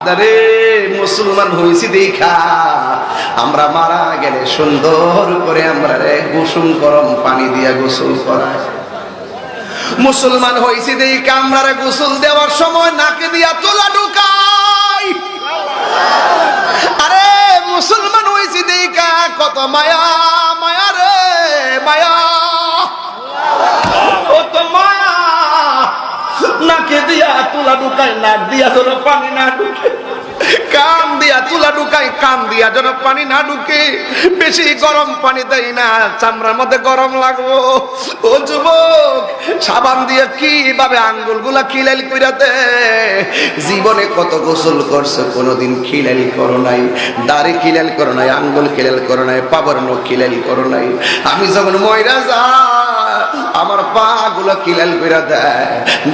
আরে মুসলমান হয়েছি দেখা। আমরা মারা গেলে সুন্দর করে আমরা গোসল গরম পানি দিয়া গোসল করায় মুসলমান হয়েছি দেখা, আমরা গোসল দেওয়ার সময় নাকে দিয়া তোলা ঢুকাই। আরে, মুসলমান হয়েছি দেখা, কত মায়া মায়া রে, মায়া। কত মায়া। নাকে দিয়া তুলা ঢুকাই নাক দিয়া যেন পানি না ঢুকে। কান দিয়া তুলা ঢুকাই কান দিয়া যেন পানি না ঢুকে। বেশি গরম পানি দেয় না, চামড়ার মধ্যে গরম লাগবো। ও যুবক, সাবান দিয়ে কীভাবে আঙ্গুলগুলা খিলাইল কইরা জীবনে কত গোসল করছ, কোনোদিন খিলাইল করো নাই। দাড়ি খিলাইল করো নাই, আঙ্গুল খিলাইল করো নাই পাবর খিলাইল করো নাই। আমি যখন ময়রা যা আমার পা গুলা কিলাল করে দেয়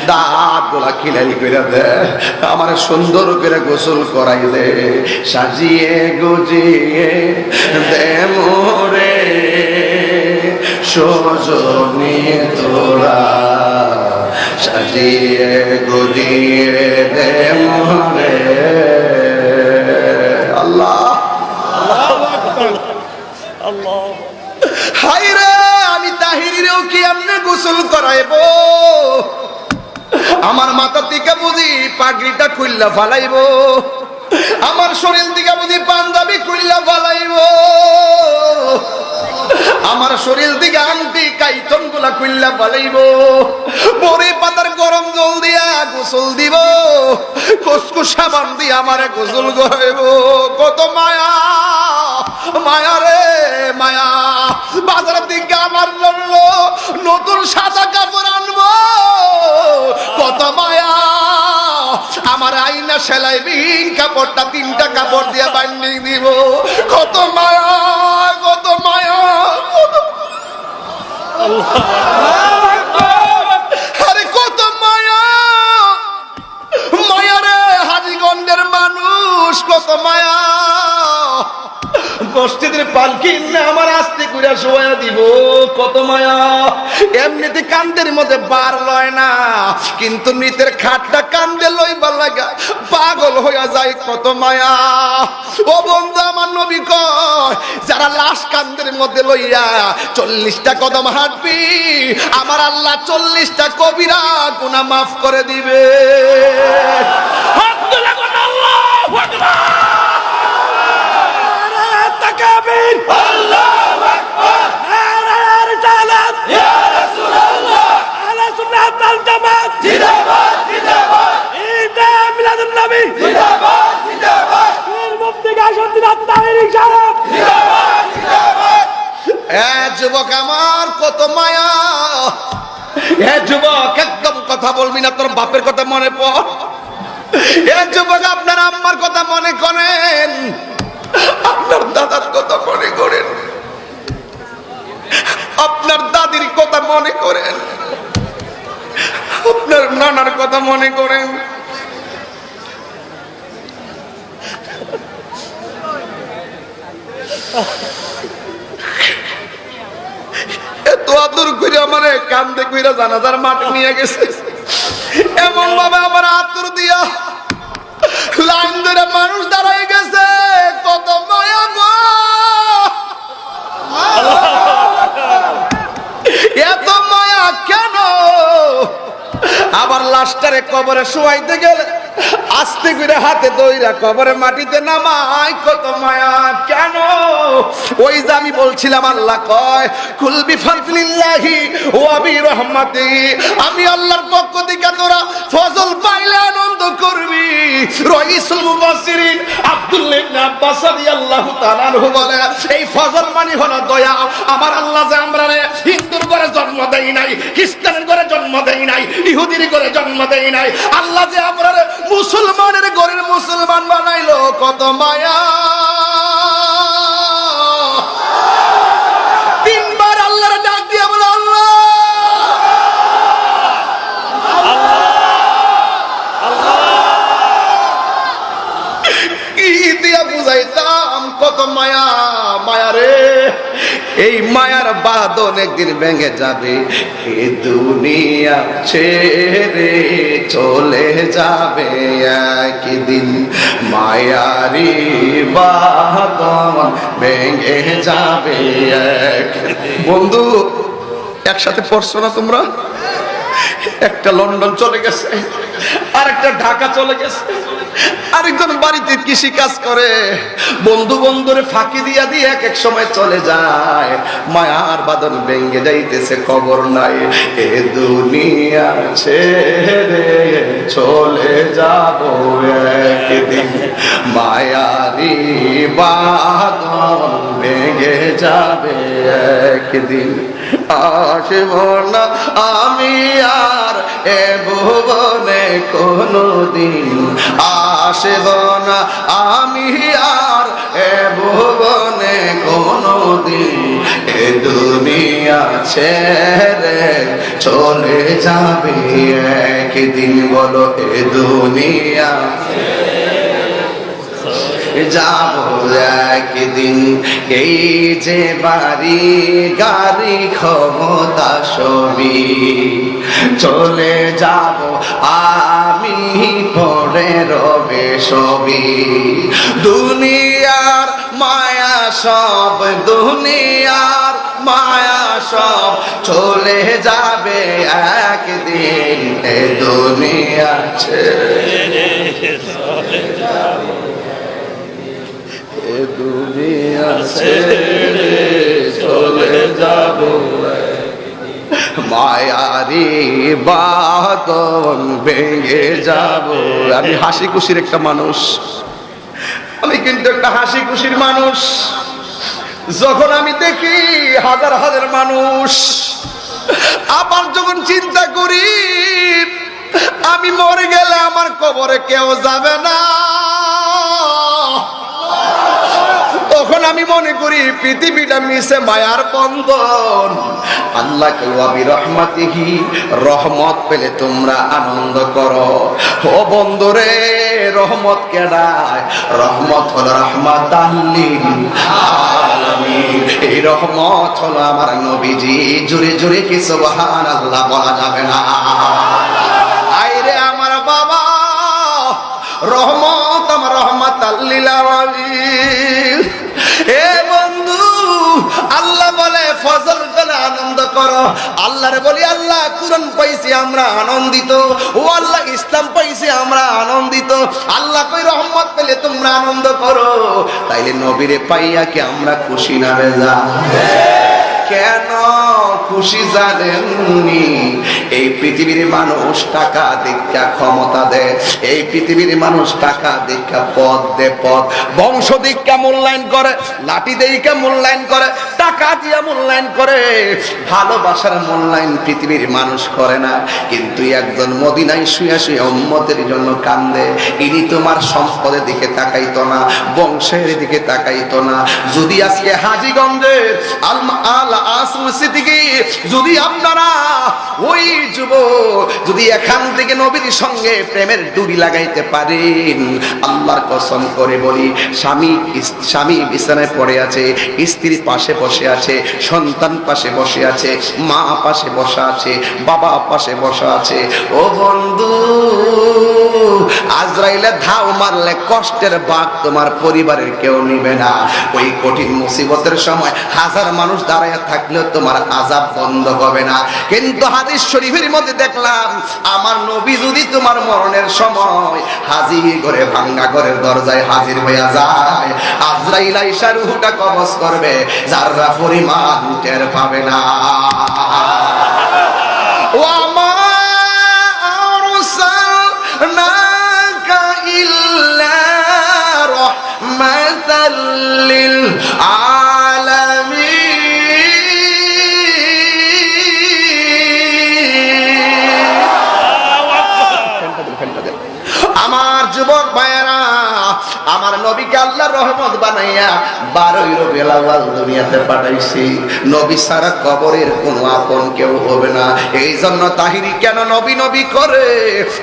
দাঁতগুলা কিলাল করে দেয়। আমার সুন্দর করে গোসল করাই দে সাজিয়ে গুজিয়ে দে মোরে সজনে তোরা সাজিয়ে গুজিয়ে দে মোরে আল্লাহ হাই রে আমি কি আপনি গোসল করাইব? আমার মাথা থেকে বুঝি পাগড়িটা খুললা ফালাইব। আমার শরীর থেকে বুঝি পাঞ্জাবি খুললা ফালাইব। আমার শরীর দিকে আংটি কাইতনগুলা খুললা ফালাইব। বড়ি পাতার গরম জল দিয়া গোসল দিব। কসকু সাবান দিয়ে আমারে গোসল করাইব। কত মায়া! মায়া রে, মায়া। বাজার দিকে আমার জন্য নতুন সাদা কাপড় আনব। কত মায়া। আমার আইনা সেলাই বিহীন কাপড়টা, তিনটা কাপড় দিয়ে বাইন্ডিং দিব। কত মায়া কত মায়া। আরে কত মায়া। মায়া রে, হাজিগঞ্জের মানুষ, কত মায়া। মসজিদের পালকি আমার আস্তে করে শোয়া দিব, কত মায়া। এমনিতে কান্দের মধ্যে বার লয় না, কিন্তু মৃতের খাটটা কান্দে লইবার লাগা পাগল হইয়া যায়, কত মায়া। ও বন্ধু, আমার নবী কয়, যারা লাশ কান্দের মধ্যে লইয়া চল্লিশটা কদম হাঁটবি, আমার আল্লাহ চল্লিশটা কবিরা গুনাহ মাফ করে দিবে। আল্লাহু যুবক আমার কত মায়া! এ যুবক একদম কথা বলবি না তোর বাপের কথা মনে পড়। এ যুবক আপনার আম্মার কথা মনে করেন। আপনার দাদার কথা মনে করেন? আপনার দাদির কথা মনে করেন? আপনার নানার কথা মনে করেন? এত আদর করে আমারে কান্দে কইরা জানাজার মাঠে নিয়ে গেছে। এমন ভাবে আমার আতর দিয়া লাইন ধরে মানুষ দাঁড়াই আবার লাশটারে কবরে শুয়াইতে গেলে আস্তে করে হাতে দইরা কবরে মাটিতে নামাই, কত মায়া। কেন? ওই যে আমি বলছিলাম, আল্লাহ কয় কুলবি ফাজলিল্লাহি ওয়া বি রহমাতি আমি আল্লাহর পক্ষ থেকে তোরা ফজল পাইলে আনন্দ করবি। রইসুল মুফাসসিরিন আব্দুল্লাহ ইবনে আব্বাস রাদিয়াল্লাহু তাআলা আনহু বলে, এই ফজল মানে হলো দয়া। আমার আল্লাহ যে আমরা রে হিন্দুর ঘরে জন্ম দেই নাই, খ্রিস্টানের ঘরে জন্ম দেই নাই, ইহুদির ঘরে জন্ম দেই নাই, আল্লাহ যে আমরা মুসলমানের ঘরের মুসলমান বানাইলো কত মায়া। তিনবার আল্লাহর ডাক মায়া মায়া এই বাঁধন একদিন ভেঙে যাবে। এ দুনিয়া ছেড়ে চলে যাবে একদিন। মায়ারি বাঁধন ভেঙে যাবে এক বন্ধু, একসাথে পড়ছো না তোমরা? একটা লন্ডন চলে গেছে আর একটা ঢাকা চলে গেছে। আরেকজন বাড়িতে কৃষি কাজ করে। বন্ধু বন্ধুরে ফাঁকি দিয়া দিয়ে এক এক সময় চলে যায়। মায়ার বাদন ভেঙ্গে যাইতেছে, খবর নাই। এ দুনিয়া ছেড়ে চলে যাব একদিন। মায়ারি বাদন ভেঙে যাবে একদিন। আসব না আমি আর এ ভুবনে কোনদিন। আসব না আমি আর এ ভুবনে কোনদিন এ দুনিয়া ছেড়ে চলে যাবে। একদিন বলো, এ দুনিয়া যাব। একদিন এই যে বাড়ি, গাড়ি, ক্ষমতা সবই চলে যাব। আমি পরে রবে সবই। দুনিয়ার মায়া সব, দুনিয়ার মায়া সব চলে যাবে একদিন এ দুনিয়া ছেড়ে। দুনিয়া ছেড়ে চলে যাব মায়ারি বাদন ভেঙে যাব। আমি হাসি খুশির একটা মানুষ। আমি কিন্তু একটা হাসি খুশির মানুষ। যখন আমি দেখি হাজার হাজার মানুষ, আবার যখন চিন্তা করি, আমি মরে গেলে আমার কবরে কেউ যাবে না। আমি মনে করি পৃথিবীটা মিশে মায়ার বন্ধন। আল্লাহ কেউবি রহমাতিহি, রহমত পেলে তোমরা আনন্দ করো। ও বন্ধুরে, রহমত কেডায় রহমত হলো রহমত এই রহমত হলো আমার নবীজি। জুড়ে জুড়ে কি সুবহান আল্লাহ বলা যাবে না? আইরে আমার বাবা, রহমত আমার রহমত আল্লিল এ বন্ধু, আল্লাহ বলে গেলে আনন্দ করো। আল্লাহরে বলি, আল্লাহ পাইছি আমরা আনন্দিত। ও আল্লাহ, ইসলাম পাইছি আমরা আনন্দিত। আল্লাহ কই, রহমত পেলে তোমরা আনন্দ করো। তাইলে নবীরে পাইয়া কি আমরা খুশি না কেন খুশি জানেননি? এই পৃথিবীর মানুষ টাকা দীক্ষা ক্ষমতা এই পৃথিবীর মানুষ টাকা দীক্ষা, পদ দে পদ। বংশ দীক্ষা মূল্যায়ন করে, লাঠি দীক্ষা মূল্যায়ন করে, টাকা দিয়া মূল্যায়ন করে। ভালোবাসার মূল্যায়ন পৃথিবীর মানুষ করে না। কিন্তু একজন মদিনায় শুয়ে শুয়ে উম্মতের জন্য কান্দে। ইনি তোমার সম্পদের দিকে তাকাইতো না, বংশের দিকে তাকাইতো না। যদি আজকে হাজিগঞ্জের যদি আপনারা ওই যুব যদি এখান থেকে নবীর সঙ্গে প্রেমের ডুরি লাগাইতে পারেন। আল্লাহর কসম করে বলি, স্বামী স্বামী বিছানায় পড়ে আছে, স্ত্রী পাশে বসে আছে, সন্তান পাশে বসে আছে, মা পাশে বসা আছে, বাবা পাশে বসা আছে। ও বন্ধু, আজরাইলে ধাও মারলে কষ্টের বাঘ তোমার পরিবারের কেউ নিবে না। ওই কঠিন মুসিবতের সময় হাজার মানুষ দাঁড়ায় থাকলেও তোমার আজাব বন্ধ হবে না। কিন্তু হাদিস শরীফের মধ্যে দেখলাম, আমার নবী যদি তোমার মরণের সময় করে ভাঙ্গা ঘরের দরজায় হাজির হইয়া যায়। আজরাইল করবে যাররা পরিমাণ পাবে না। ইল্লা আমার নবীকে আল্লাহ রহমত বানাইয়া বারোই দুনিয়াতে পাঠাইছি। নবী সারা কবরের কোনো আপন কেউ হবে না। এই জন্য তাহিরি কেন নবী নবী করে?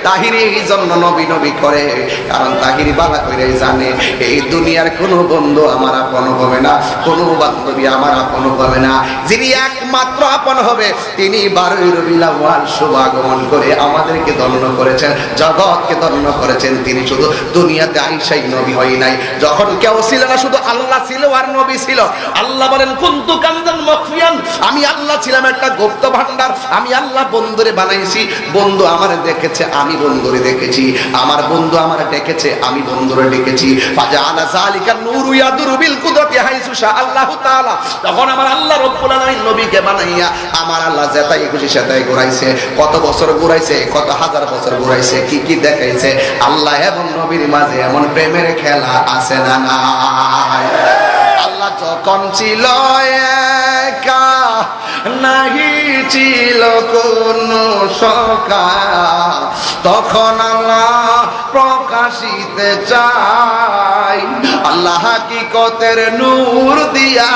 তাহিরি এই জন্য নবী নবী করে। কারণ তাহিরি বালা করে জানে, এই দুনিয়ার কোনো বন্ধু আমার আপন হবে না, কোনো বান্ধবী আমার আপন হবে না। যিনি একমাত্র আপন হবে, তিনি বারোই রবিউল আউয়াল শুভ আগমন করে আমাদেরকে দণ্ড করেছেন, জগৎকে দণ্ড করেছেন। তিনি শুধু দুনিয়াতে আইসাই নবী হয় নাই। যখন কেউ ছিল না, শুধু আল্লাহ ছিল আর নবী ছিল। আল্লাহ বলেন, কুন্তু কান্দান মখফিয়ান আমি আল্লাহ ছিলাম একটা গুপ্ত ভান্ডার আমি আল্লাহ বন্ধুরে বানাইছি। বন্ধু আমার দেখেছে, আমি বন্ধুরে দেখেছি। আমার বন্ধু আমার ডেকেছে, আমি বন্ধুরে ডেকেছি। ফাজা আলা জালিকা নূরু ইয়াদুরু বিল কুদরতি হাইসু শা আল্লাহু তাআলা। তখন আমার আল্লাহ রব্বুল আলামিন নবীকে বানাইয়া আমার আল্লাহ যেটাই খুশি সেটাই ঘুরাইছে। কত বছর ঘুরাইছে, কত হাজার বছর ঘুরাইছে, কি কি দেখাইছে। আল্লাহ এবং নবীর মাঝে এমন প্রেমের খেলা আছে না নাই। আল্লাহ যখন ছিল একা, নাহি ছিল কোন সকা তখন আল্লাহ প্রকাশিতে চাই। আল্লাহ হাকিকতের নূর দিয়া,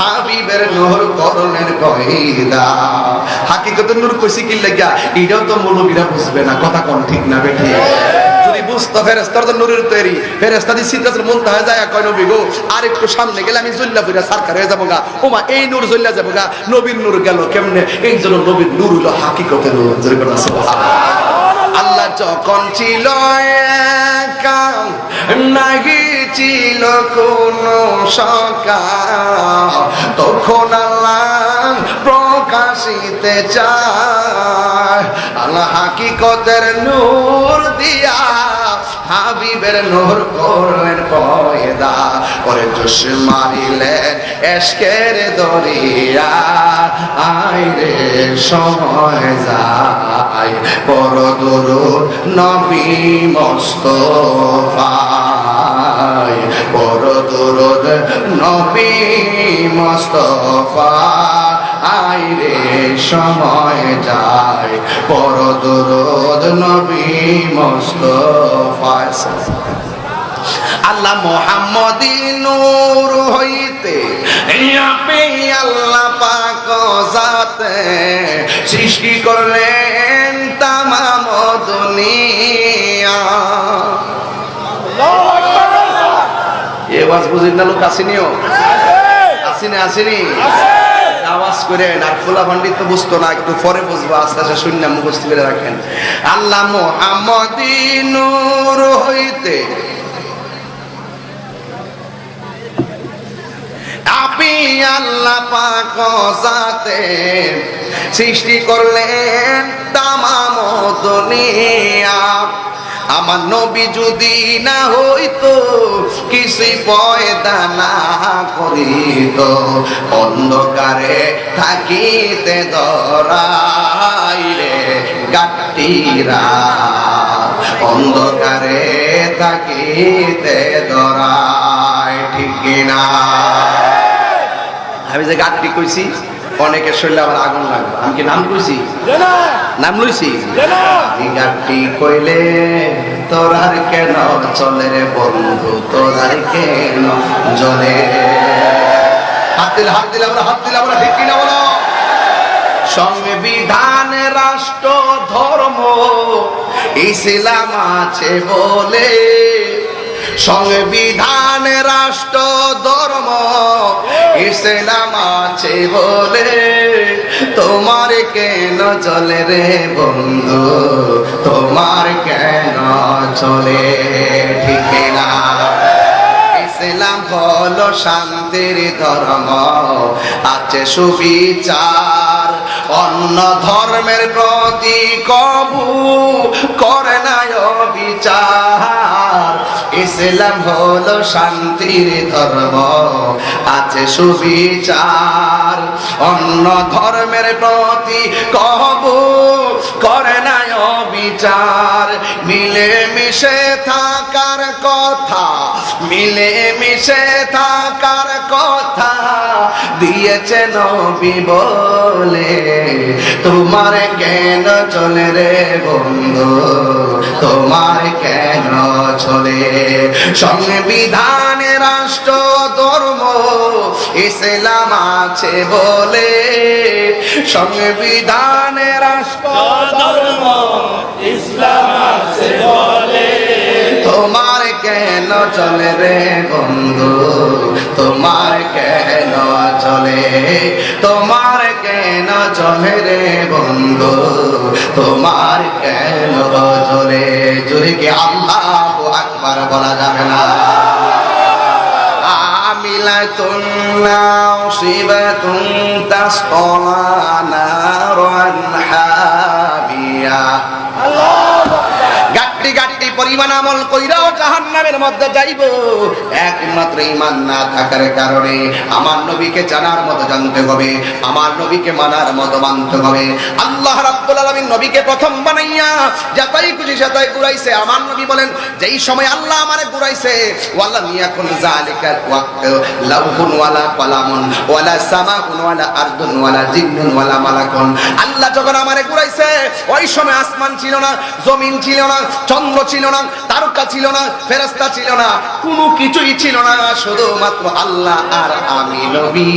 হাবিবের নূর করণের কহিদা হাকিকতের নূর কইছি কি লাগিয়া এটাও তো মৌলবীরা বুঝবে না, কথা কোন ঠিক না বেঠি। যদি বুঝতো ফেরেস্তার তো নূরের তৈরি। ফেরেস্তা দি সিদ্ধাতের মন তাহা যায়, কয়, নবী গো আর একটু সামনে গেলে আমি জল্লা বুড়া সারকার হয়ে যাব গা ওমা এই নূর জল্লা যাব গা নবীর নূর গেল কেমনে? এই জন্য নবীর নূর হলো নূর আল্লাহ যখন ছিল নাহি ছিল কোন সকা তখন আল্লাহ প্রকাশিতে চায়। আল্লাহ হাকিকতের নূর দিয়া হাবিবের নূর করলেন পয়দা করে জোশ মারিলেন এসকের দরিয়া। আইরে সময় যায়, বড় দরুদ নবী মস্তফায় বড় দরুদ নবী মস্তফা আইরে সময় যায়। বড় দরুদ নবী মস্তফায় আল্লাহ মোহাম্মদী নূর হইতে আল্লাহ পাক জাতে সৃষ্টি করলেন তামাম দুনিয়া। এ ওয়াজ বুঝিন না লোক আসেনিও আসেনি আসেনি? আওয়াজ করে আর খোলা ভান্ডিত তো বুঝতো না, একটু পরে বুঝব, আস্তে আস্তে শূন্য মুখস্থ করে রাখেন। আল্লাহ মোহাম্মদী নূর হইতে আপনি আল্লাহ পাক জাতে সৃষ্টি করলেন তামাম দুনিয়া। আমার নবী যদি না হইতো কিছুই পয়দা না করিত। অন্ধকারে থাকিতে দরাইরে গাটিরা। অন্ধকারে থাকিতে দরাই ঠিক না আমি যে গাছটি কইছি অনেকের শরীরে আমার আগুন লাগবে আমি কি নাম কইছি? নাম লইছি? কইলে তোরার কেন চলে রে বন্ধু? তোরার কেন জলে? হাত দিলে হাত দিলে আমরা হাত দিলে আমরা ঠিক কিনা বলো? সংবিধান রাষ্ট্র ধর্ম ইসলাম আছে বলে সংবিধান রাষ্ট্র, ধর্ম, ইসলাম আছে বলে। তোমার কেন চলে রে বন্ধু? তোমার কেন চলে ঠিক না ইসলাম হলো শান্তির ধর্ম, আছে সুবিচার। অন্য ধর্মের প্রতি কবু করে না বিচার ইসলাম হলো শান্তির ধর্ম, আছে সুবিচার। অন্য ধর্মের প্রতি কবু করে না বিচার মিলে মিশে থাকার কথা মিলে মিশে থাকার কথা দিয়েছে নবী বলে। তোমার কেন চলে রে বন্ধু? তোমার কেন চলে? সংবিধানে রাষ্ট্র, ধর্ম, ইসলাম আছে বলে। সংবিধানে রাষ্ট্র, ধর্ম, ইসলাম আছে বলে। তোমার কেন চলে রে বন্ধু? তোমার কেন চলে? তোমার কেন চলে রে বন্ধু? তোমার কেন চলে জোরে কি আল্লাহ আকবার বলা যাবে না عاملة ناصبة تسقى نارا حامية গাট্টি গাট্টি পরিমাণ আমল কইরাও জাহান্নামের মধ্যে যাইব একমাত্র ইমান না থাকার কারণে আমার নবীকে জানার মতো জানতে হবে আমার নবীকে মানার মতো মানতে হবে আল্লাহ নবীকে প্রথম বানাইয়া আমার নবী বলেন সময় আল্লাহ আমারে আল্লাহ যখন আমারে ঘুরাইছে, ওই সময় আসমান ছিল না, জমিন ছিল না, চন্দ্র ছিল না, তারকা ছিল না, ফেরেশতা ছিল না, কোনো কিছুই ছিল না, শুধুমাত্র আল্লাহ আর আমি নবী।